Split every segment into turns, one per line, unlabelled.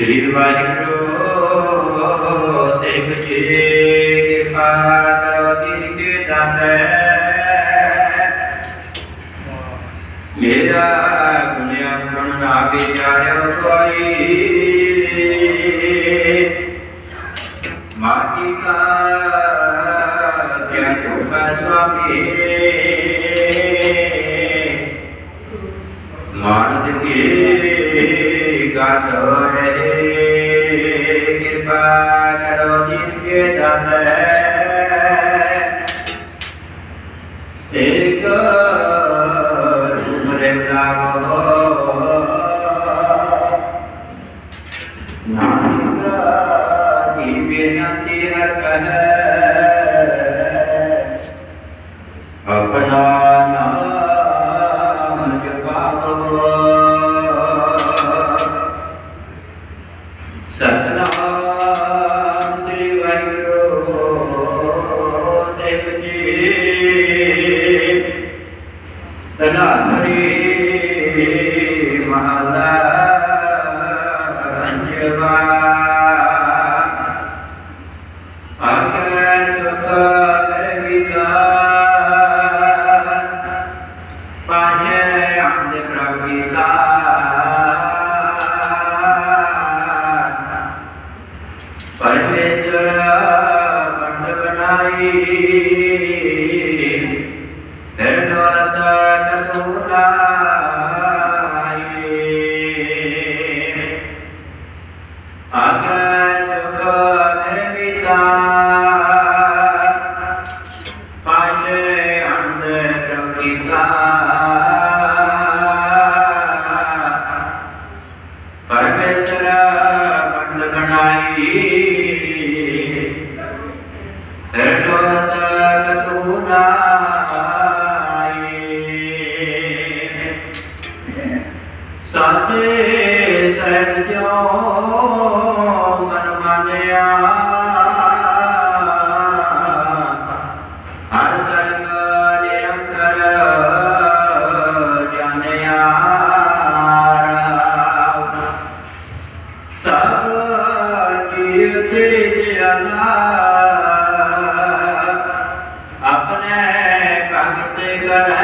ਸ੍ਰੀ ਵਾਹਿਗੁਰੂ ਸਿੰਘ ਜੀ ਕਿਰਪਾ ਕਰੋ ਦੀਨ ਕੇ ਦਾਤੇ ਮੇਰਾ ਗੁਣਿਆ ਗੁਣ ਨਾ ਵਿਚਾਰਿਓ ਕੋਈ ਮਾਟੀ ਕਾ ਕਿਆ ਚੁਕਾ ਸੁਆਮੀ ਮਾਨਸ ਕੀ ਗਾਤ ਹੈ ਕਿਰਪਾ ਕਰੋ ਜਿਨ ਕੇ ਦਾਤੇ ਇੱਕ ਸੁਮਰੇ ਨਾਮ ਨਾਨਕ ਦੀ ਬੇਨਤੀ ਹਰ ਕਹੈ ਤਨਾਧਰੀ ਮਹਲਾ ਅੰਜਵਾ। ਆਗੈ ਦੁਖ ਕਰਵਿਦਾ ਪਾਹੇ ਅੰਧ பரமேஸ்வர மண்டகனாயி ਆਪਣੇ ਭਗਤ ਕਰ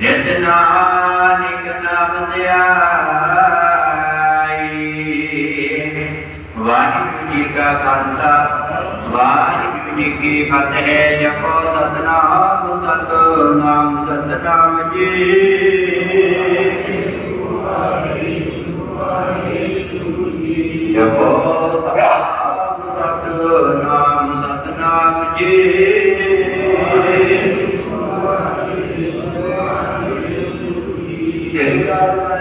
ਨਿਤ ਨਾਨਕ ਨਾਮ ਧਿਆਈ। ਵਾਹਿਗੁਰੂ ਜੀ ਕਾ ਖਾਲਸਾ, ਵਾਹਿਗੁਰੂ ਜੀ ਕੀ ਫਤਿਹ। ਜਪੋ ਸਤਨਾਮ ਸਤਨਾਮ ਸਤਨਾਮ ਜੀ। ਜਪੋ God